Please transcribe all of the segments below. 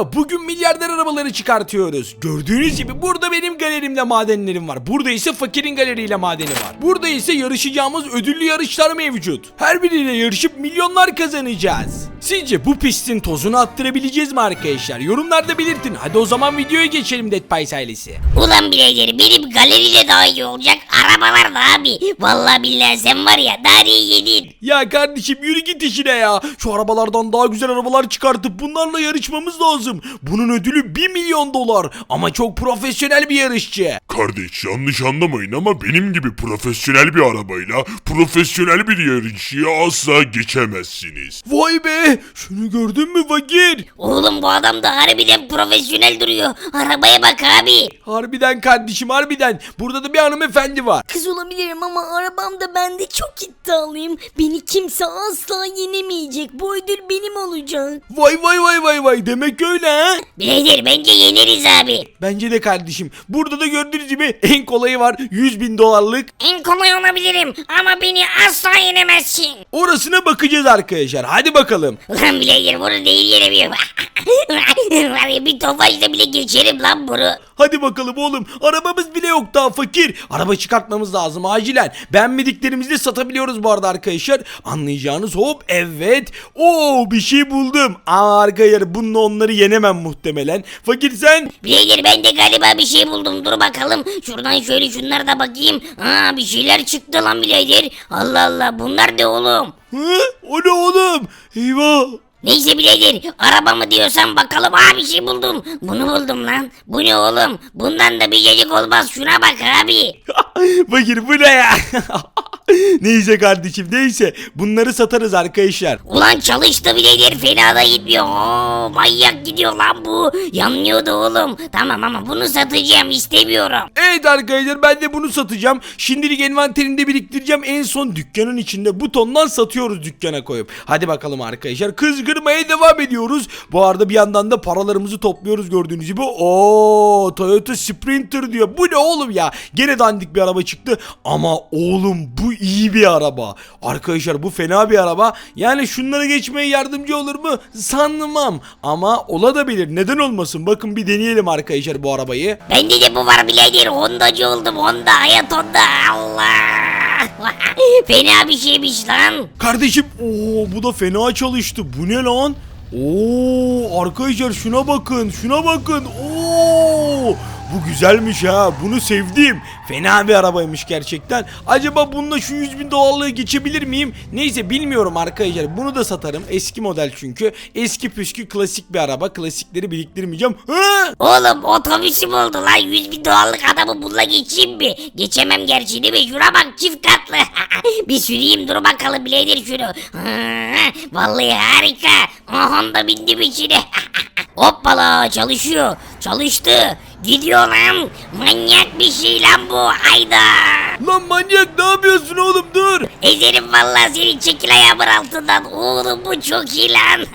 Merhaba, bugün milyarder arabaları çıkartıyoruz. Gördüğünüz gibi burada benim galerimde madenlerim var. Burada ise fakirin galeriyle madeni var. Burada ise yarışacağımız ödüllü yarışlar mevcut. Her biriyle yarışıp milyonlar kazanacağız. Sizce bu pistin tozunu attırabileceğiz mi arkadaşlar? Yorumlarda belirtin. Hadi o zaman videoya geçelim Dead Pies ailesi. Ulan birader benim galeriyle daha iyi olacak arabalar da abi. Vallahi billahi sen var ya dariyi yedin. Ya kardeşim yürü git işine ya. Şu arabalardan daha güzel arabalar çıkartıp bunlarla yarışmamız lazım. Bunun ödülü 1 milyon dolar. Ama çok profesyonel bir yarışçı. Kardeş yanlış anlamayın ama benim gibi profesyonel bir arabayla profesyonel bir yarışçıya asla geçemezsiniz. Vay be şunu gördün mü fakir? Oğlum bu adam da harbiden profesyonel duruyor. Arabaya bak abi. Harbiden kardeşim harbiden. Burada da bir hanımefendi var. Kız olabilirim ama arabam da bende çok iddialıyım. Beni kimse asla yenemeyecek. Bu ödül benim olacak. Vay vay vay vay vay demek öyle ha? Birader bence yeneriz abi. Bence de kardeşim. Burada da gördüğünüz gibi en kolayı var. 100 bin dolarlık. En kolay olabilirim ama beni asla yenemezsin. Orasına bakacağız arkadaşlar. Hadi bakalım. Ulan birader bunu değil yenemiyorum. Ya bir tofaşla bile geçerim lan bunu. Hadi bakalım oğlum. Arabamız bile yok daha fakir. Araba çıkartmamız lazım acilen. Beğenmediklerimizi de satabiliyoruz bu arada arkadaşlar. Anlayacağınız hop evet. Oo bir şey buldum. Aa arkadaşlar bununla onları yenemem muhtemelen. Fakir sen. Birader ben de galiba bir şey buldum. Dur bakalım. Şuradan şöyle şunlara da bakayım. Aa bir şeyler çıktı lan birader. Allah Allah bunlar ne oğlum? Hı? O ne oğlum? Eyvah. Neyse birader arabamı diyorsan bakalım aa bir şey buldum. Bunu buldum lan. Bu ne oğlum? Bundan da bir cacık olmaz. Şuna bak abi. Fakir bu ne ya? neyse kardeşim neyse. Bunları satarız arkadaşlar. Ulan çalıştı birader fena da gitmiyor. Oo, manyak gidiyor lan bu. Yanlıyordu oğlum. Tamam ama bunu satacağım istemiyorum. Evet arkadaşlar ben de bunu satacağım. Şimdilik envanterimde biriktireceğim. En son dükkanın içinde butondan satıyoruz dükkana koyup. Hadi bakalım arkadaşlar. Kızgırmaya devam ediyoruz. Bu arada bir yandan da paralarımızı topluyoruz gördüğünüz gibi. Oo Toyota Sprinter diyor. Bu ne oğlum ya? Gene dandik bir araba çıktı. Ama oğlum bu iyi bir araba. Arkadaşlar bu fena bir araba. Yani şunlara geçmeye yardımcı olur mu? Sanmam. Ama olabilir. Neden olmasın? Bakın bir deneyelim arkadaşlar bu arabayı. Bende de bu var birader. Hondacı oldum Honda. Hayat Honda. Allah. fena bir şeymiş lan. Kardeşim ooo bu da fena çalıştı. Bu ne lan? Oo arkadaşlar şuna bakın şuna bakın. Oo bu güzelmiş ha bunu sevdim. Fena bir arabaymış gerçekten. Acaba bununla şu 100 bin dolarlığı geçebilir miyim? Neyse bilmiyorum arkadaşlar bunu da satarım. Eski model çünkü. Eski püskü klasik bir araba. Klasikleri biriktirmeyeceğim. Ha! Oğlum otobüsüm oldu lan 100 bin dolarlık adamı bununla geçeyim mi? Geçemem gerçi değil mi? Şuna bak çift katlı. bir süreyim dur bakalım birader şunu. Vallahi harika. Aha da bindim içine. Hoppala çalışıyor. Çalıştı. Gidiyor lan. Manyak bir şey lan bu. Hayda. Lan manyak ne yapıyorsun oğlum dur. Ezerim vallahi senin çekil ayağımın altından. Oğlum bu çok iyi lan.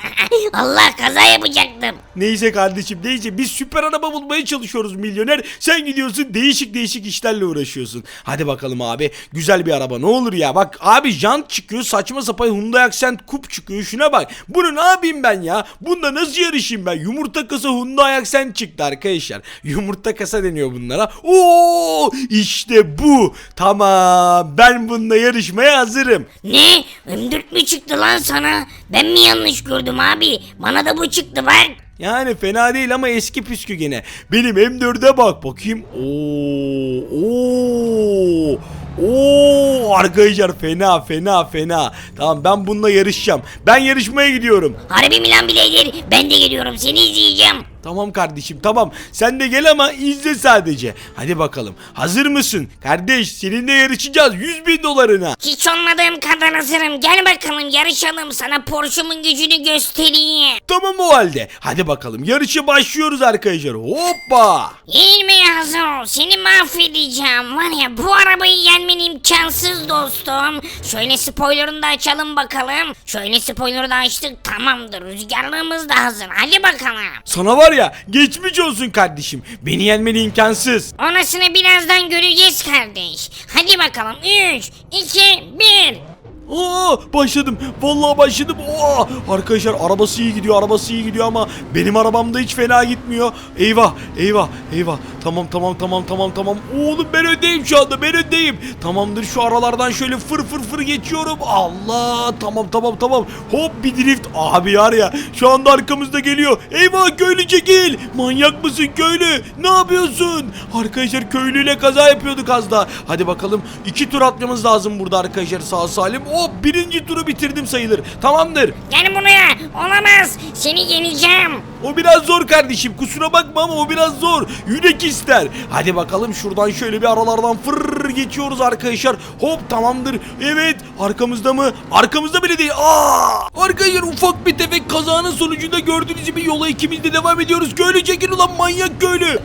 Allah kaza yapacaktım. Neyse kardeşim neyse biz süper araba bulmaya çalışıyoruz milyoner. Sen gidiyorsun değişik değişik işlerle uğraşıyorsun. Hadi bakalım abi güzel bir araba ne olur ya. Bak abi jant çıkıyor saçma sapan Hyundai Accent Coupe çıkıyor şuna bak. Bunu ne yapayım ben ya? Bunda nasıl yarışayım ben? Yumurta kasa Hyundai Accent çıktı arkadaşlar. Yumurta kasa deniyor bunlara. Oo işte bu. Tamam ben bununla yarışmaya hazırım. Ne? M4 mü çıktı lan sana? Ben mi yanlış gördüm abi? Bana da bu çıktı bak. Yani fena değil ama eski püskü gene. Benim M4'e bak bakayım. Oo, oo, oo, arkadaşlar fena fena fena. Tamam ben bununla yarışacağım. Ben yarışmaya gidiyorum. Harbi mi lan birader? Ben de geliyorum seni izleyeceğim. Tamam kardeşim tamam. Sen de gel ama izle sadece. Hadi bakalım. Hazır mısın? Kardeş seninle yarışacağız 100 bin dolarına. Hiç olmadığım kadar hazırım. Gel bakalım yarışalım. Sana Porsche'umun gücünü göstereyim. Tamam o halde. Hadi bakalım yarışa başlıyoruz arkadaşlar. Hoppa. Yenilmeye hazır ol. Seni mahvedeceğim. Var ya bu arabayı yenmen imkansız dostum. Şöyle spoilerını da açalım bakalım. Şöyle spoilerı da açtık. Tamamdır. Rüzgarlığımız da hazır. Hadi bakalım. Sana var ya geçmiş olsun kardeşim. Beni yenmen imkansız. Orasını birazdan göreceğiz kardeş. Hadi bakalım. 3, 2, 1. Aa, başladım. Vallahi başladım. Aa, arkadaşlar arabası iyi gidiyor. Arabası iyi gidiyor ama benim arabam da hiç fena gitmiyor. Eyvah, eyvah, eyvah. Tamam, tamam, tamam, tamam, tamam. Oğlum ben öndeyim şu anda. Ben öndeyim. Tamamdır şu aralardan şöyle fır fır fır geçiyorum. Allah, tamam, tamam, tamam. Hop bir drift. Abi var ya şu anda arkamızda geliyor. Eyvah köylü çekil. Manyak mısın köylü? Ne yapıyorsun? Arkadaşlar köylüyle kaza yapıyorduk az daha. Hadi bakalım iki tur atmamız lazım burada arkadaşlar sağ salim. Hop birinci turu bitirdim sayılır. Tamamdır. Gel buraya. Olamaz. Seni yeneceğim. O biraz zor kardeşim kusura bakma ama o biraz zor. Yürek ister. Hadi bakalım şuradan şöyle bir aralardan fırr geçiyoruz arkadaşlar. Hop tamamdır. Evet arkamızda mı? Arkamızda bile değil. Aa! Arkadaşlar ufak bir tefek kazanın sonucunda gördüğünüz gibi yola ikimiz de devam ediyoruz. Köylü çekin ulan manyak köylü.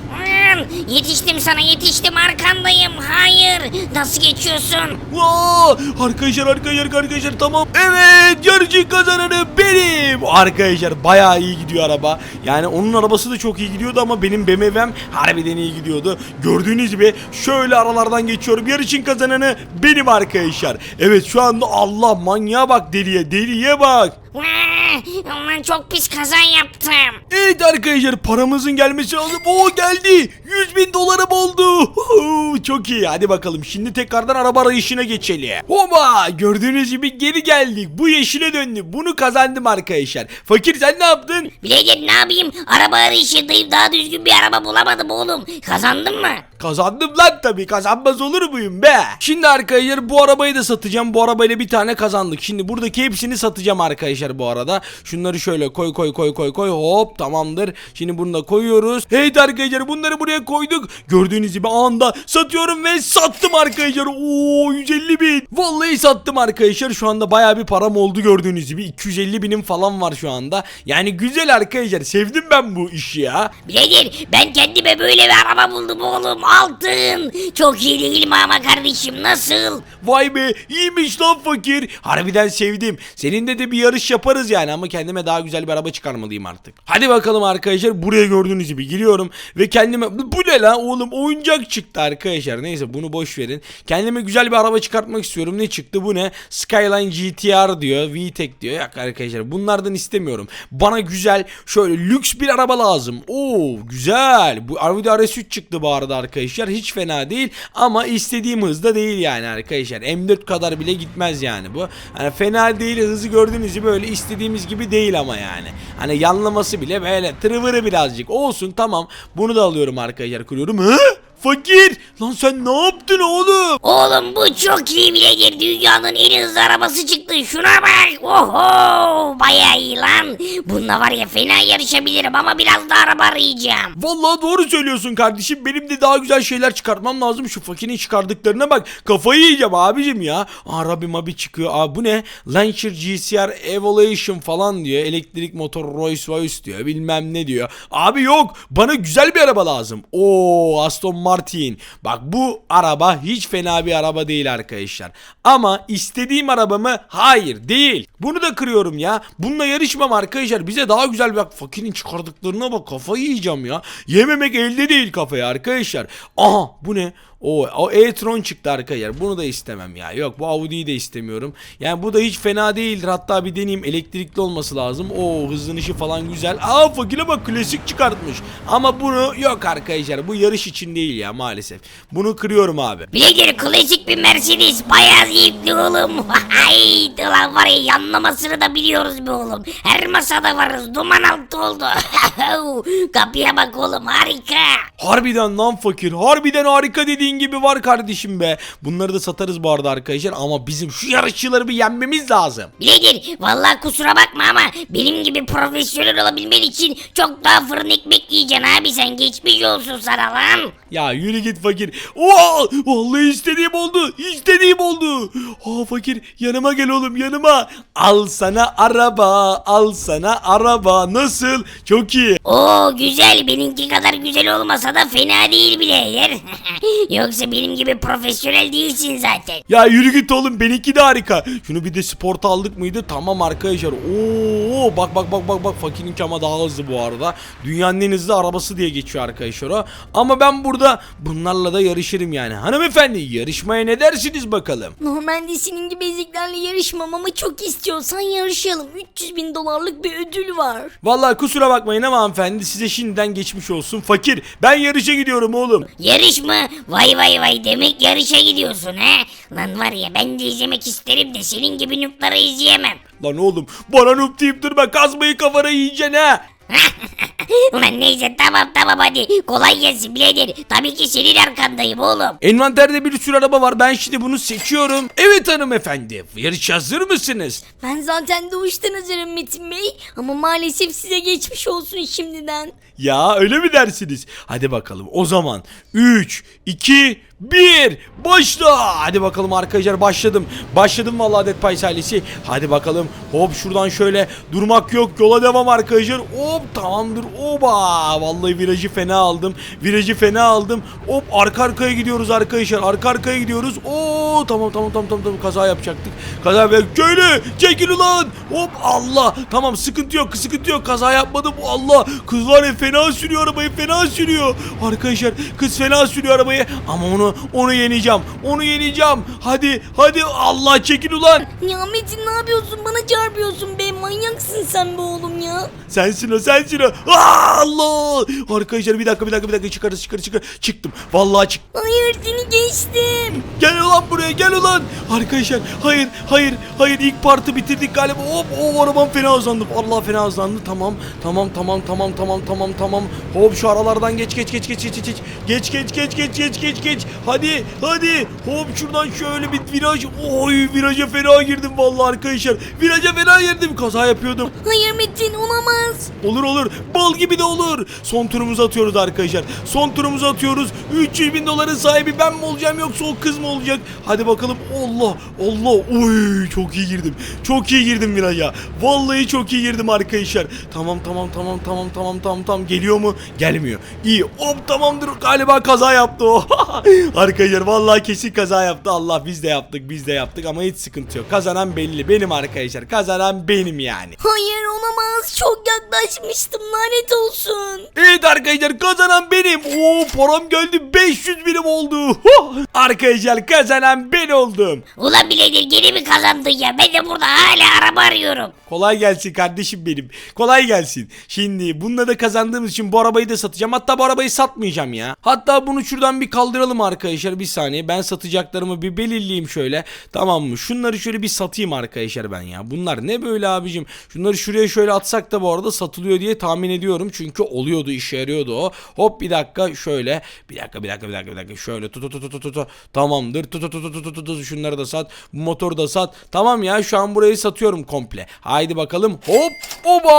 Yetiştim sana yetiştim arkandayım. Hayır. Nasıl geçiyorsun? Aa, arkadaşlar arkadaşlar arkadaşlar tamam. Evet yarışı kazananı benim. Arkadaşlar bayağı iyi gidiyor araba. Yani onun arabası da çok iyi gidiyordu ama benim BMW'm harbiden iyi gidiyordu. Gördüğünüz gibi şöyle aralardan geçiyorum. Yarışın kazananı benim arkadaşlar. Evet şu anda Allah manyağa bak deliye deliye bak. Aman çok pis kaza yaptım. Evet arkadaşlar paramızın gelmesi lazım. Oo geldi. 100 bin dolarım oldu. Çok iyi. Hadi bakalım şimdi tekrardan araba arayışına geçelim. Hoba gördüğünüz gibi geri geldik. Bu yeşile döndü. Bunu kazandım arkadaşlar. Fakir sen ne yaptın? Bileydir ne yapayım? Araba arayışındayım. Daha düzgün bir araba bulamadım oğlum. Kazandın mı? Kazandım lan tabii. Kazanmaz olur muyum be? Şimdi arkadaşlar bu arabayı da satacağım. Bu arabayla bir tane kazandık. Şimdi buradaki hepsini satacağım arkadaşlar bu arada. Şunları şöyle koy koy koy koy koy. Hop tamamdır. Şimdi bunu da koyuyoruz. Evet arkadaşlar bunları buraya koyduk. Gördüğünüz gibi anda satıyorum ve sattım arkadaşlar. Oo 150 bin. Vallahi sattım arkadaşlar. Şu anda baya bir param oldu gördüğünüz gibi. 250 binim falan var şu anda. Yani güzel arkadaşlar. Sevdim ben bu işi ya. Bileydir ben kendime böyle bir araba buldum oğlum. Altın. Çok iyi değil mi ama kardeşim nasıl? Vay be iyiymiş lan fakir. Harbiden sevdim. Seninle de bir yarış yaparız yani ama kendime daha güzel bir araba çıkarmalıyım artık. Hadi bakalım arkadaşlar buraya gördüğünüz gibi giriyorum ve kendime bu ne lan oğlum oyuncak çıktı arkadaşlar. Neyse bunu boş verin. Kendime güzel bir araba çıkartmak istiyorum. Ne çıktı bu ne? Skyline GTR diyor. VTEC diyor. Yok arkadaşlar bunlardan istemiyorum. Bana güzel şöyle lüks bir araba lazım. Oo güzel. Bu Audi RS3 çıktı bu arada arkadaşlar. Hiç fena değil ama istediğim hızda değil yani arkadaşlar. M4 kadar bile gitmez yani bu. Hani fena değil hızı gördüğünüz gibi böyle istediğimiz gibi değil ama yani. Hani yanlaması bile böyle tırıvırı birazcık olsun tamam. Bunu da alıyorum arkadaşlar kuruyorum. Hı? Fakir! Lan sen ne yaptın oğlum? Oğlum bu çok iyi bileydir. Dünyanın en hızlı arabası çıktı. Şuna bak. Oho. Bayağı iyi lan. Bununla var ya fena yarışabilirim ama biraz daha araba arayacağım. Vallahi doğru söylüyorsun kardeşim. Benim de daha güzel şeyler çıkartmam lazım. Şu fakirin çıkardıklarına bak. Kafayı yiyeceğim abicim ya. Aa Rabbi abi çıkıyor. Aa bu ne? Launcher GCR Evolution falan diyor. Elektrik motor Rolls Royce diyor. Bilmem ne diyor. Abi yok. Bana güzel bir araba lazım. Oo Aston Martin. Bak bu araba hiç fena bir araba değil arkadaşlar. Ama istediğim araba mı? Hayır değil. Bunu da kırıyorum ya. Bununla yarışmam arkadaşlar. Bize daha güzel bak fakirin çıkardıklarına bak kafayı yiyeceğim ya. Yememek elde değil kafaya arkadaşlar. Aha bu ne? O, o e-tron çıktı arkadaşlar. Bunu da istemem ya. Yok bu Audi'yi de istemiyorum. Yani bu da hiç fena değildir. Hatta bir deneyeyim. Elektrikli olması lazım. O hızlanışı falan güzel. Aa fakire bak klasik çıkartmış. Ama bunu yok arkadaşlar. Bu yarış için değil ya maalesef. Bunu kırıyorum abi. Bileydir klasik bir Mercedes. Bayağı zevkli oğlum. Hay lan var ya yanlamasını da biliyoruz be oğlum. Her masada varız. Duman altı oldu. Kapıya bak oğlum harika. Harbiden lan fakir. Harbiden harika dediğin gibi var kardeşim be. Bunları da satarız bu arada arkadaşlar. Ama bizim şu yarışçıları bir yenmemiz lazım. Bileydir vallahi kusura bakma ama benim gibi profesyonel olabilmen için çok daha fırın ekmek yiyeceksin abi sen geçmiş olsun sana lan. Ya yürü git fakir. Oo, vallahi istediğim oldu. İstediğim oldu. Aa fakir yanıma gel oğlum yanıma. Al sana araba. Al sana araba. Nasıl? Çok iyi. Oo güzel benimki kadar güzel olmasa da fena değil birader. Yoksa benim gibi profesyonel değilsin zaten. Ya yürü git oğlum benimki de harika. Şunu bir de sporta aldık mıydı? Tamam arkadaşlar. Oo bak bak bak bak bak fakirinki ama daha hızlı bu arada. Dünyanın en hızlı arabası diye geçiyor arkadaşlar o. Ama ben burada bunlarla da yarışırım yani. Hanımefendi yarışmaya ne dersiniz bakalım? Normalde senin gibi eziklerle yarışmam ama çok istiyorsan yarışalım. 300 bin dolarlık bir ödül var. Vallahi kusura bakmayın ama hanımefendi size şimdiden geçmiş olsun. Fakir ben yarışa gidiyorum oğlum. Yarış mı? Vay vay vay demek yarışa gidiyorsun he? Lan var ya ben de izlemek isterim de senin gibi nupları izleyemem. Lan oğlum bana noob deyip durma kazmayı kafana yiyeceksin ha. Ulan neyse tamam tamam hadi kolay gelsin birader. Tabii ki senin arkandayım oğlum. Envanterde bir sürü araba var ben şimdi bunu seçiyorum. Evet hanımefendi yarış hazır mısınız? Ben zaten doğuştan hazırım Metin Bey. Ama maalesef size geçmiş olsun şimdiden. Ya öyle mi dersiniz? Hadi bakalım o zaman 3, 2, 1 başla. Hadi bakalım arkadaşlar başladım. Başladım vallahi Dead Pies ailesi. Hadi bakalım hop şuradan şöyle durmak yok yola devam arkadaşlar. Hop tamamdır oba. Vallahi virajı fena aldım. Virajı fena aldım. Hop arka arkaya gidiyoruz arkadaşlar. Arka arkaya gidiyoruz. Oo tamam tamam tamam tamam, tamam. kaza yapacaktık. Kaza ve köylü çekil ulan. Hop Allah. Tamam sıkıntı yok sıkıntı yok. Kaza yapmadım. Allah. Kız var ya fena sürüyor arabayı fena sürüyor. Arkadaşlar kız fena sürüyor arabayı. Ama onu onu yeneceğim. Onu yeneceğim. Hadi hadi Allah çekil ulan. Ya Metin ne yapıyorsun? Bana çarpıyorsun be. Manyaksın sen be oğlum ya. Sensin o sensin o. Aa, Allah. Arkadaşlar bir dakika bir dakika bir dakika çıkarız çıkarız çıkar. Çıktım. Vallahi çıktım. Hayır seni geçtim. Gel ulan buraya gel ulan. Arkadaşlar hayır hayır hayır ilk partı bitirdik galiba. Hop o arabam fena hızlandı. Allah fena hızlandı. Tamam tamam tamam tamam tamam tamam tamam. Hop şu aralardan geç geç geç geç geç geç. Geç geç geç geç geç geç geç. Hadi hadi. Hop şuradan şöyle bir viraj. Oy viraja fena girdim vallahi arkadaşlar. Viraja fena girdim. Kaza yapıyordum. Hayır Metin olamaz. Olur olur. Bal gibi de olur. Son turumuzu atıyoruz arkadaşlar. Son turumuzu atıyoruz. 300 bin doların sahibi ben mi olacağım yoksa o kız mı olacak? Hadi bakalım. Allah Allah. Oy çok iyi girdim. Çok iyi girdim viraja. Vallahi çok iyi girdim arkadaşlar. Tamam tamam tamam tamam tamam tamam tamam. Geliyor mu? Gelmiyor. İyi. Hop tamamdır. Galiba kaza yaptı o. arkadaşlar vallahi kesin kaza yaptı. Allah biz de yaptık biz de yaptık ama hiç sıkıntı yok. Kazanan belli. Benim arkadaşlar. Kazanan benim yani. Hayır olamaz. Çok yaklaşmıştım. Lanet olsun. Evet arkadaşlar kazanan benim. Oo param geldi 500 birim oldu. Arkadaşlar kazanan ben oldum. Ulan birader geri mi kazandın ya? Ben de burada hala araba arıyorum. Kolay gelsin kardeşim benim. Kolay gelsin. Şimdi bununla da kazandığımız için bu arabayı da satacağım. Hatta bu arabayı satmayacağım ya. Hatta bunu şuradan bir kaldıralım arkadaşlar bir saniye. Ben satacaklarımı bir belirleyeyim şöyle. Tamam mı? Şunları şöyle bir satayım arkadaşlar ben ya. Bunlar ne böyle abicim? Şunları şuraya şöyle atsak da bu arada satılıyor diye tahmin ediyorum. Çünkü oluyordu işe yarıyordu o. Hop bir dakika şöyle. Bir dakika bir dakika bir dakika bir dakika. Şöyle tut tut tut tut. Tamamdır. Tut tut tut tut tut. Şunları da sat. Bu motoru da sat. Tamam ya şu an burayı satıyorum komple. Haydi bakalım. Hop. Oba.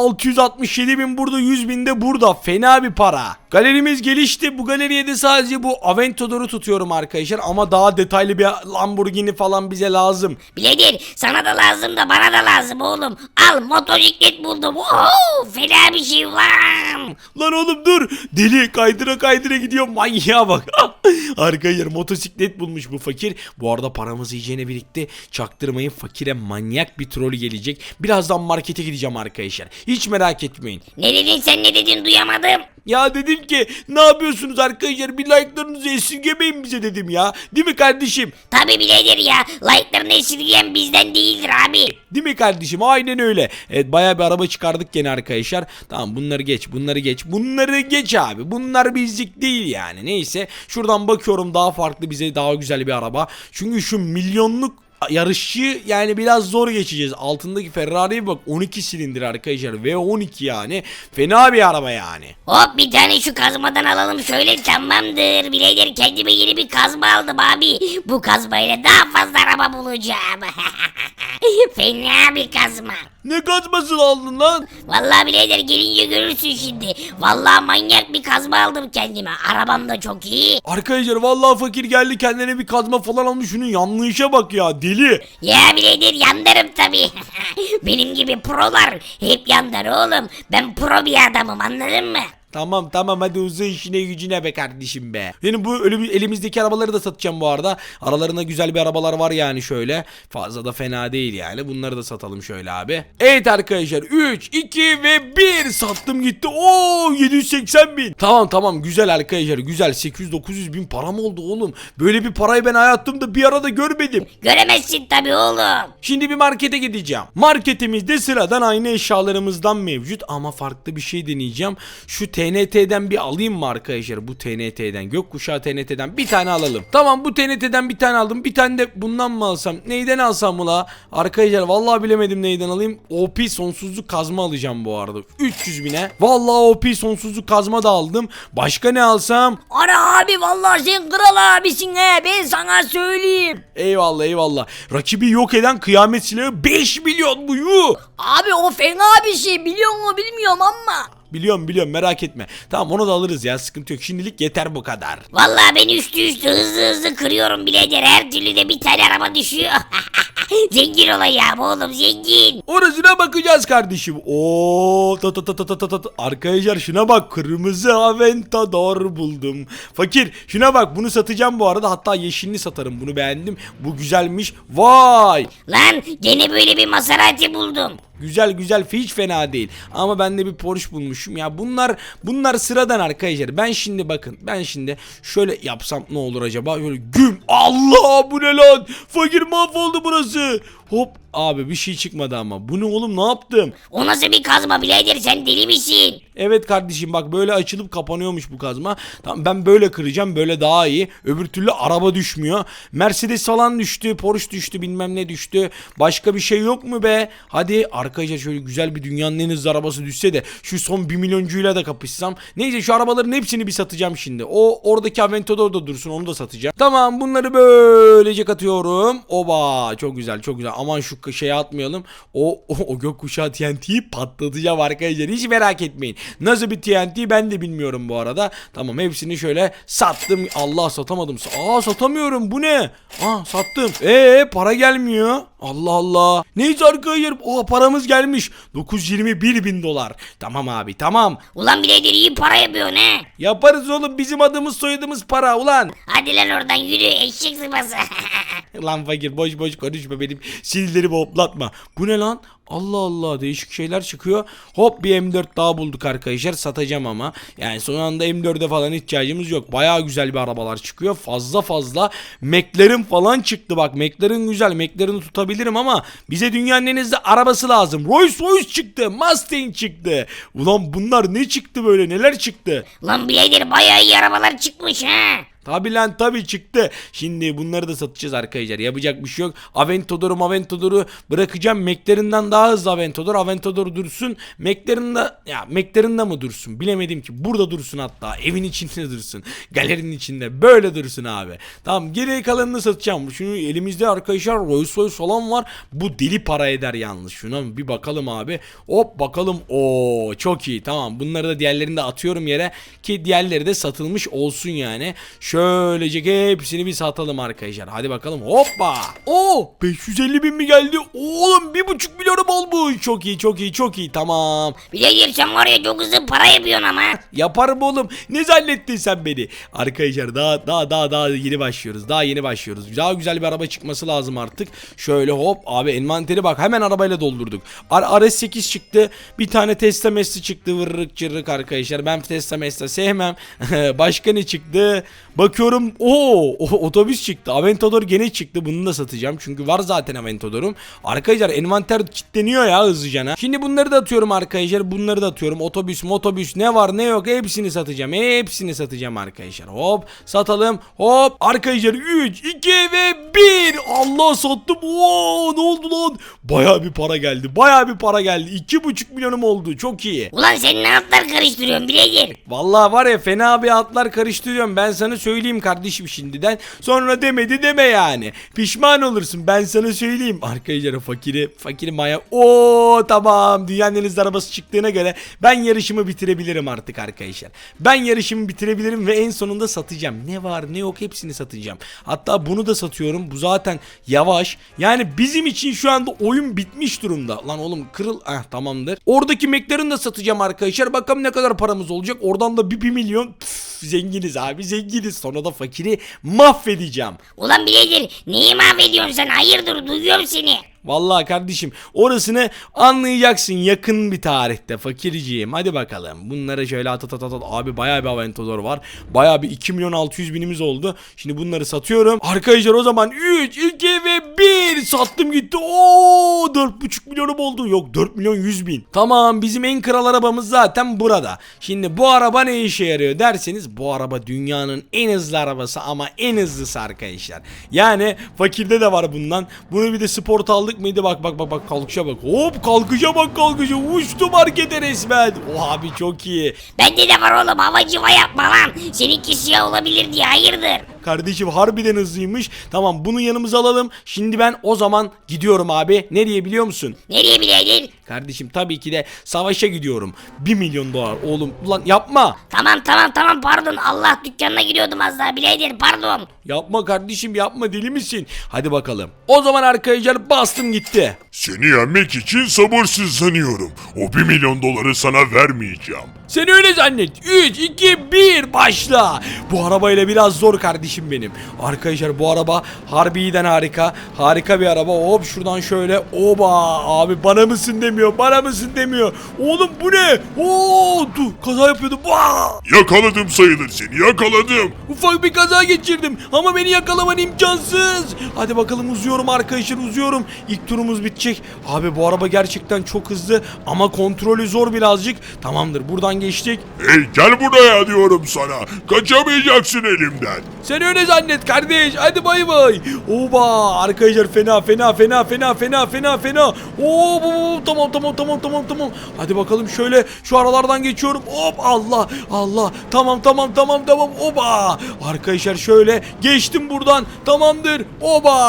667 bin burada 100 bin de burada. Fena bir para. Galerimiz gelişti. Bu galeriye de sadece bu Aventador'u tutuyorum arkadaşlar. Ama daha detaylı bir Lamborghini falan bize lazım. Birader sana da lazım da bana da lazım oğlum. Al motosiklet buldum. Oo, fena bir şey lan. Lan oğlum dur. Deli kaydıra kaydıra gidiyor. Manyağa bak. Arkadaşlar motosiklet bulmuş bu fakir. Bu arada paramız iyicene birikti. Çaktırmayın fakire manyak bir troll gelecek. Birazdan markete gideceğim arkadaşlar. Hiç merak etmeyin. Ne dedin sen ne dedin duyamadım. Ya dedim ki ne yapıyorsunuz arkadaşlar bir like'larınızı esirgemeyin bize dedim ya. Değil mi kardeşim? Tabi birader ya like'larını esirgeyen bizden değildir abi. Değil mi kardeşim? Aynen öyle. Evet bayağı bir araba çıkardık gene arkadaşlar. Tamam bunları geç bunları geç. Bunları geç abi. Bunlar bizlik değil yani. Neyse şuradan bakıyorum daha farklı bize daha güzel bir araba. Çünkü şu milyonluk yarışı yani biraz zor geçeceğiz. Altındaki Ferrari'ye bak 12 silindir arkadaşlar. V12 yani. Fena bir araba yani. Hop bir tane şu kazmadan alalım şöyle tamamdır. Birader kendime yeni bir kazma aldım abi. Bu kazmayla daha fazla araba bulacağım. Fena bir kazma. Ne kazmasını aldın lan? Vallahi birader gelince görürsün şimdi. Vallahi manyak bir kazma aldım kendime. Arabam da çok iyi. Arkadaşlar vallahi fakir geldi kendine bir kazma falan almış. Şunun yanlışa bak ya deli. Ya birader yandarım tabi. Benim gibi prolar hep yandar oğlum. Ben pro bir adamım anladın mı? Tamam tamam hadi uzun işine gücüne be kardeşim be. Yani bu elimizdeki arabaları da satacağım bu arada. Aralarında güzel bir arabalar var yani şöyle. Fazla da fena değil yani. Bunları da satalım şöyle abi. Evet arkadaşlar 3, 2 ve 1 sattım gitti. Oo 780 bin. Tamam tamam güzel arkadaşlar güzel. 800-900 bin param oldu oğlum. Böyle bir parayı ben hayatımda bir arada görmedim. Göremezsin tabii oğlum. Şimdi bir markete gideceğim. Marketimizde sıradan aynı eşyalarımızdan mevcut ama farklı bir şey deneyeceğim. Şu TNT'den bir alayım mı arkadaşlar? Bu TNT'den gökkuşağı TNT'den bir tane alalım. Tamam bu TNT'den bir tane aldım. Bir tane de bundan mı alsam? Neyden alsam ula? Arkadaşlar vallahi bilemedim neyden alayım. OP sonsuzluk kazma alacağım bu arada. 300 bine. Vallahi OP sonsuzluk kazma da aldım. Başka ne alsam? Ara abi vallahi sen kral abisin he ben sana söyleyeyim. Eyvallah eyvallah. Rakibi yok eden kıyamet silahı 5 milyon bu yuh. Abi o fena bir şey biliyor mu bilmiyorum ama. Biliyorum biliyorum merak etme. Tamam onu da alırız ya sıkıntı yok. Şimdilik yeter bu kadar. Vallahi ben üstü üstü hızlı hızlı kırıyorum birader. Her türlü de bir tane araba düşüyor. zengin olayım oğlum zengin. Orasına bakacağız kardeşim. Oo ta ta ta ta ta ta ta. Arkadaşlar şuna bak kırmızı Aventador buldum. Fakir şuna bak bunu satacağım bu arada hatta yeşilini satarım bunu beğendim. Bu güzelmiş. Vay. Lan gene böyle bir Maserati buldum. Güzel güzel hiç fena değil. Ama ben de bir Porsche bulmuşum. Ya bunlar bunlar sıradan arkadaşlar. Ben şimdi bakın ben şimdi şöyle yapsam ne olur acaba? Şöyle güm. Allah bu ne lan? Fakir mahvoldu burası. Hop abi bir şey çıkmadı ama. Bu ne oğlum ne yaptım? O nasıl bir kazma birader sen deli misin? Evet kardeşim bak böyle açılıp kapanıyormuş bu kazma. Tamam ben böyle kıracağım böyle daha iyi. Öbür türlü araba düşmüyor. Mercedes falan düştü, Porsche düştü, bilmem ne düştü. Başka bir şey yok mu be? Hadi arkadaşlar şöyle güzel bir dünyanın en hızlı arabası düşse de şu son 1 milyoncuyla da kapışsam. Neyse şu arabaların hepsini bir satacağım şimdi. O oradaki Aventador da dursun onu da satacağım. Tamam bunları böylece katıyorum. Oba çok güzel çok güzel. Aman şu şeye atmayalım. O, o, o gökkuşağı TNT'yi patlatacağım arkadaşlar. Hiç merak etmeyin. Nasıl bir TNT ben de bilmiyorum bu arada. Tamam hepsini şöyle sattım. Allah satamadım. Aa satamıyorum. Bu ne? Aa sattım. Ee para gelmiyor. Allah Allah. Neyse arkadaşlar. Oha paramız gelmiş. 921 bin dolar. Tamam abi tamam. Ulan birader iyi para yapıyorsun he. Yaparız oğlum. Bizim adımız soyadımız para ulan. Hadi lan oradan yürü eşek sıpası. Lan fakir boş boş konuşma benim sinirlerimi hoplatma. Bu ne lan? Allah Allah değişik şeyler çıkıyor. Hop bir M4 daha bulduk arkadaşlar satacağım ama. Yani son anda M4'e falan ihtiyacımız yok. Baya güzel bir arabalar çıkıyor. Fazla fazla McLaren falan çıktı bak. McLaren güzel. McLaren'ı tutabilirim ama bize dünyanın en hızlı arabası lazım. Rolls Royce çıktı. Mustang çıktı. Ulan bunlar ne çıktı böyle neler çıktı? Lan birader bayağı iyi arabalar çıkmış ha. Tabi lan tabi çıktı. Şimdi bunları da satacağız arkadaşlar. Yapacak bir şey yok. Aventador'u Aventador'u bırakacağım. McLaren'dan daha hızlı Aventador. Aventador dursun. McLaren'da ya McLaren'da mı dursun? Bilemedim ki. Burada dursun hatta. Evin içinde dursun. Galerinin içinde. Böyle dursun abi. Tamam geri kalanını satacağım. Şunu elimizde arkadaşlar Rolls Royce falan var. Bu deli para eder yalnız. Şuna bir bakalım abi. Hop bakalım. Oo çok iyi. Tamam bunları da diğerlerini de atıyorum yere. Ki diğerleri de satılmış olsun yani. Şöylece hepsini bir satalım arkadaşlar. Hadi bakalım. Hoppa. Oo 550 bin mi geldi? Oğlum 1,5 milyonum olmuş. Çok iyi çok iyi çok iyi. Tamam. Birader sen var ya çok hızlı para yapıyorsun ama. Yaparım oğlum. Ne zannettin sen beni? Arkadaşlar daha daha daha daha yeni başlıyoruz. Daha yeni başlıyoruz. Daha güzel bir araba çıkması lazım artık. Şöyle hop abi envanteri bak hemen arabayla doldurduk. R RS8 çıktı. Bir tane Tesla Messi çıktı. Vırrık cırrık arkadaşlar. Ben Tesla Messi sevmem. Başka ne çıktı? Bakıyorum. O- otobüs çıktı. Aventador gene çıktı. Bunu da satacağım. Çünkü var zaten Aventador'um. Arkadaşlar envanter kilitleniyor ya hızlıca. Şimdi bunları da atıyorum arkadaşlar. Bunları da atıyorum. Otobüs, motobüs ne var ne yok hepsini satacağım. Hepsini satacağım arkadaşlar. Hop satalım. Hop arkadaşlar 3, 2 ve 1. Allah sattım. Oo ne oldu lan? Baya bir para geldi. Baya bir para geldi. 2,5 milyonum oldu. Çok iyi. Ulan sen ne atlar karıştırıyorsun birader. Vallahi var ya fena bir atlar karıştırıyorum. Ben sana söyleyeyim. Söyleyeyim kardeşim şimdiden. Sonra demedi deme yani. Pişman olursun ben sana söyleyeyim. Arkadaşlar fakiri fakiri maya. Oo tamam dünyanın en hızlı arabası çıktığına göre ben yarışımı bitirebilirim artık arkadaşlar. Ben yarışımı bitirebilirim ve en sonunda satacağım. Ne var ne yok hepsini satacağım. Hatta bunu da satıyorum. Bu zaten yavaş. Yani bizim için şu anda oyun bitmiş durumda. Lan oğlum kırıl. Ah tamamdır. Oradaki McLaren'ı da satacağım arkadaşlar. Bakalım ne kadar paramız olacak. Oradan da bir, bir milyon. Püf, zenginiz abi zenginiz. Sonra da fakiri mahvedeceğim. Ulan birader neyi mahvediyorsun sen hayırdır duyuyorum seni. Vallahi kardeşim orasını anlayacaksın yakın bir tarihte fakirciğim. Hadi bakalım. Bunları şöyle at at at at at. abi bayağı bir aventador var. Bayağı bir 2 milyon 600 binimiz oldu. Şimdi bunları satıyorum. Arkadaşlar o zaman 3 2 ve 1 sattım gitti. Ooo 4,5 milyonum oldu. Yok 4 milyon 100 bin. Tamam bizim en kral arabamız zaten burada. Şimdi bu araba ne işe yarıyor derseniz bu araba dünyanın en hızlı arabası ama en hızlısı arkadaşlar. Yani fakirde de var bundan. Bunu bir de sport aldık mıydı? Bak bak bak bak kalkışa bak. Hop kalkışa bak kalkışa. Uçtu markete resmen. O abi çok iyi. Bende de var oğlum havacıva yapma lan. Seninki siyah olabilir diye hayırdır. Kardeşim harbiden hızlıymış. Tamam bunu yanımıza alalım. Şimdi ben o zaman gidiyorum abi. Nereye biliyor musun? Nereye birader? Kardeşim tabii ki de savaşa gidiyorum. 1 milyon dolar oğlum. Ulan yapma. Tamam tamam tamam pardon Allah dükkanına giriyordum az daha birader pardon. Yapma kardeşim yapma deli misin? Hadi bakalım. O zaman arkadaşlar bastım gitti. Seni yenmek için sabırsızlanıyorum. O 1 milyon doları sana vermeyeceğim. Sen öyle zannet. 3, 2, 1 başla. Bu arabayla biraz zor kardeşim benim. Arkadaşlar bu araba harbiden harika. Harika bir araba. Hop şuradan şöyle. Oba abi bana mısın demiyor. Bana mısın demiyor. Oğlum bu ne? Oo dur kaza yapıyordum. Vaa! Yakaladım sayılır seni yakaladım. Ufak bir kaza geçirdim ama beni yakalaman imkansız. Hadi bakalım uzuyorum arkadaşlar uzuyorum. İlk turumuz bitecek. Abi bu araba gerçekten çok hızlı ama kontrolü zor birazcık. Tamamdır buradan geçtik. Hey gel buraya diyorum sana. Kaçamayacaksın elimden. Sen öyle zannet kardeş. Hadi bay bay. Oba arkadaşlar fena fena fena fena fena fena fena. Oo tamam tamam tamam tamam tamam. Hadi bakalım şöyle şu aralardan geçiyorum. Hop Allah Allah. Tamam tamam tamam tamam. Oba. Arkadaşlar şöyle geçtim buradan. Tamamdır. Oba.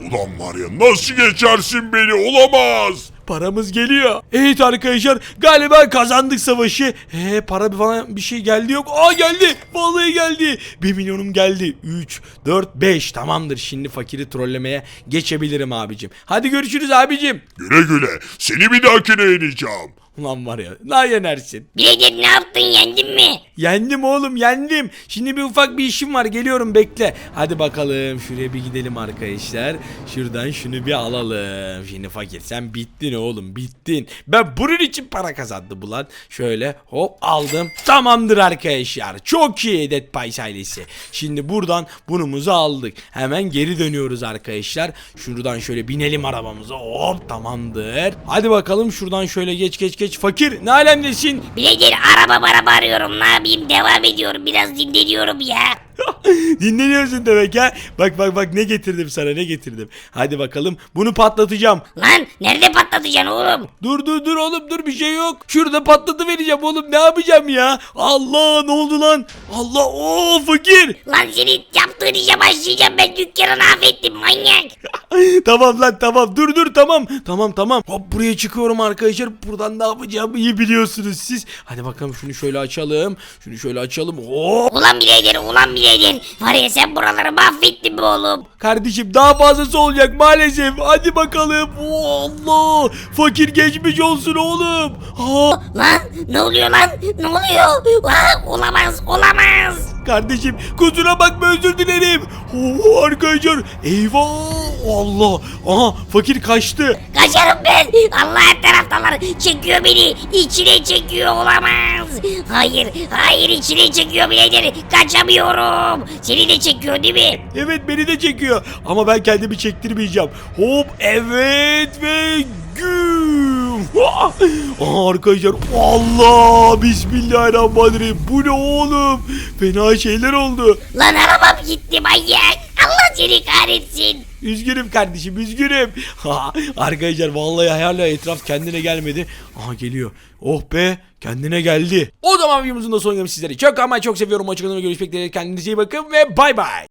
Ulan var ya nasıl geçersin beni olamaz. Paramız geliyor. Evet arkadaşlar galiba kazandık savaşı. He para falan bir şey geldi yok. Aa geldi. Vallahi geldi. 1 milyonum geldi. 3, 4, 5 tamamdır. Şimdi fakiri trollemeye geçebilirim abicim. Hadi görüşürüz abicim. Güle güle seni bir dahakine yeneceğim. Ulan var ya daha yenersin. Birader ne yaptın yendin mi? Yendim oğlum yendim. Şimdi bir ufak bir işim var geliyorum bekle. Hadi bakalım şuraya bir gidelim arkadaşlar. Şuradan şunu bir alalım. Şimdi fakir sen bittin oğlum bittin. Ben bunun için para kazandım ulan. Şöyle hop aldım. Tamamdır arkadaşlar. Çok iyi Dead Pies ailesi. Şimdi buradan bunumuzu aldık. Hemen geri dönüyoruz arkadaşlar. Şuradan şöyle binelim arabamıza. Hop tamamdır. Hadi bakalım şuradan şöyle geç geç geç. Fakir ne alemdesin? Birader araba araba arıyorum ne yapayım devam ediyorum biraz dinleniyorum ya. Dinleniyorsun demek ha. Bak bak bak ne getirdim sana ne getirdim. Hadi bakalım bunu patlatacağım. Lan nerede patlatacaksın oğlum? Dur dur dur oğlum dur bir şey yok. Şurada patlatı vereceğim oğlum ne yapacağım ya? Allah ne oldu lan? Allah o fakir. Lan senin yaptığın işe başlayacağım ben dükkanı affettim manyak. tamam lan tamam dur dur tamam. Tamam tamam. Hop buraya çıkıyorum arkadaşlar. Buradan ne yapacağımı iyi biliyorsunuz siz. Hadi bakalım şunu şöyle açalım. Şunu şöyle açalım. Hop. Ulan birader ulan birader. Var ya sen buraları mahvettin be oğlum. Kardeşim daha fazlası olacak maalesef. Hadi bakalım. Oo, Allah. Fakir geçmiş olsun oğlum. Ha, Lan ne oluyor lan? Ne oluyor? Aa, olamaz olamaz. kardeşim kusura bakma özür dilerim. Oo, arkadaşlar. Eyvah. Allah. Aha fakir kaçtı. Kaçarım ben. Allah her taraftalar çekiyor beni. İçine çekiyor olamaz. Hayır hayır içine çekiyor birader. Kaçamıyorum. Seni de çekiyor değil mi? Evet beni de çekiyor. Ama ben kendimi çektirmeyeceğim. Hop evet ve güm. Aha, arkadaşlar Allah bismillahirrahmanirrahim. Bu ne oğlum? Fena şeyler oldu. Lan arabam gitti manyak. Allah seni kahretsin. Üzgünüm kardeşim üzgünüm. Ha, arkadaşlar vallahi hala etraf kendine gelmedi. Aha geliyor. Oh be kendine geldi. O zaman videomuzun da sonuna gelmiş sizleri çok ama çok seviyorum. Açıklamada görüşmek dileğiyle kendinize iyi bakın ve bay bay.